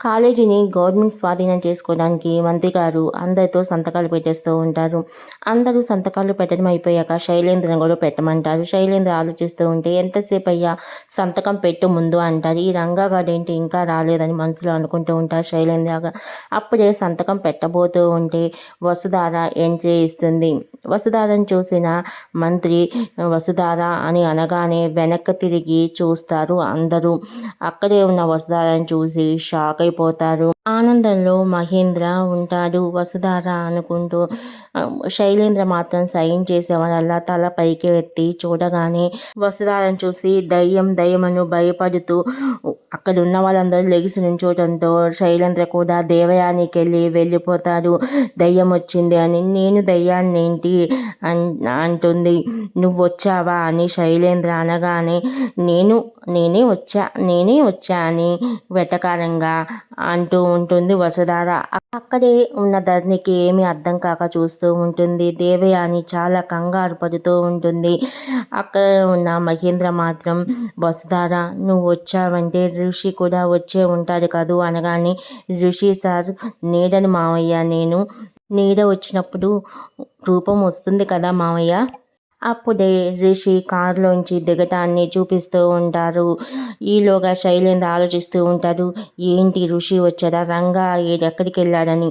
కాలేజీని గవర్నమెంట్ స్వాధీనం చేసుకోవడానికి మంత్రి గారు అందరితో సంతకాలు పెట్టేస్తూ ఉంటారు. అందరూ సంతకాలు పెట్టడం అయిపోయాక శైలేంద్రను కూడా పెట్టమంటారు. శైలేంద్ర ఆలోచిస్తూ ఉంటే ఎంతసేపు అయ్యా సంతకం పెట్టు ముందు అంటారు. ఈ రంగా ఏంటి ఇంకా రాలేదని మనసులో అనుకుంటూ ఉంటారు శైలేంద్ర అప్పుడే సంతకం పెట్టబోతూ ఉంటే వసుధార ఎంట్రీ ఇస్తుంది. వసుధారను చూసిన మంత్రి వసుధార అని అనగానే వెనక్కి తిరిగి చూస్తారు అందరూ. అక్కడే ఉన్న వసుధారను చూసి షాక్ షాకైపోతారు ఆనందంలో మహేంద్ర ఉంటాడు. వసుధార అనుకుంటూ శైలేంద్ర మాత్రం సైన్ చేసేవాడల్లా తల పైకి ఎత్తి చూడగానే వసుధారను చూసి దయ్యం దయ్యమను భయపడుతూ అక్కడ ఉన్న వాళ్ళందరూ లెగిసి నుంచోటంతో శైలేంద్ర కూడా దేవయానికి వెళ్ళి వెళ్ళిపోతాడు దయ్యం వచ్చింది అని. నేను దయ్యాన్ని ఏంటి అన్ అంటుంది. నువ్వు వచ్చావా? అని శైలేంద్ర అనగానే నేను నేనే వచ్చా నేనే వచ్చా అని వెటకారంగా అంటూ ఉంటుంది వసుధార. అక్కడే ఉన్న ధరణికి ఏమీ అర్థం కాక చూస్తూ ఉంటుంది. దేవయాని చాలా కంగారు పడుతూ ఉంటుంది. అక్కడ ఉన్న మహేంద్ర మాత్రం వసుధార నువ్వు వచ్చావంటే ఋషి కూడా వచ్చే ఉంటాడు కదూ అనగానే ఋషి సార్ నీడని మావయ్య నేను నీడ వచ్చినప్పుడు రూపం వస్తుంది కదా మావయ్య? అప్పుడే రిషి కారులోంచి దిగటాన్ని చూపిస్తూ ఉంటారు. ఈలోగా శైలేంద్ర ఆలోచిస్తూ ఉంటారు ఏంటి ఋషి వచ్చారా రంగా ఎక్కడికి వెళ్ళాడని?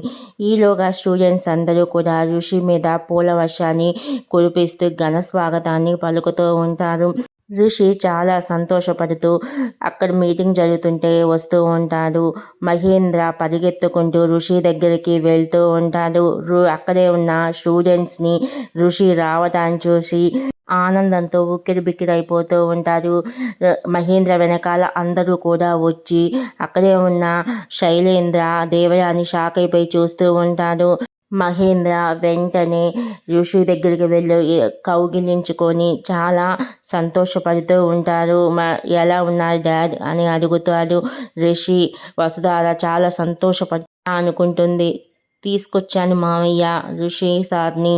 ఈలోగా స్టూడెంట్స్ అందరూ కూడా ఋషి మీద పూల వర్షాన్ని కురిపిస్తూ ఘన స్వాగతాన్ని పలుకుతూ ఉంటారు. ఋషి చాలా సంతోషపడుతూ అక్కడ మీటింగ్ జరుగుతుంటే వస్తూ ఉంటాడు. మహేంద్ర పరిగెత్తుకుంటూ ఋషి దగ్గరికి వెళ్తూ ఉంటాడు. అక్కడే ఉన్న స్టూడెంట్స్ని ఋషి రావటాన్ని చూసి ఆనందంతో ఉక్కిరి బిక్కిరైపోతూ ఉంటారు మహేంద్ర వెనకాల అందరూ కూడా వచ్చి అక్కడే ఉన్న శైలేంద్ర దేవయాని షాక్ అయిపోయి చూస్తూ ఉంటారు. మహేంద్ర వెంటనే ఋషి దగ్గరికి వెళ్ళి కౌగిలించుకొని చాలా సంతోషపడుతూ ఉంటారు. మ ఎలా ఉన్నారు డాడ్ అని అడుగుతారు ఋషి. వసుధార చాలా సంతోషపడు అనుకుంటుంది. తీసుకొచ్చాను మామయ్య ఋషి సార్ని.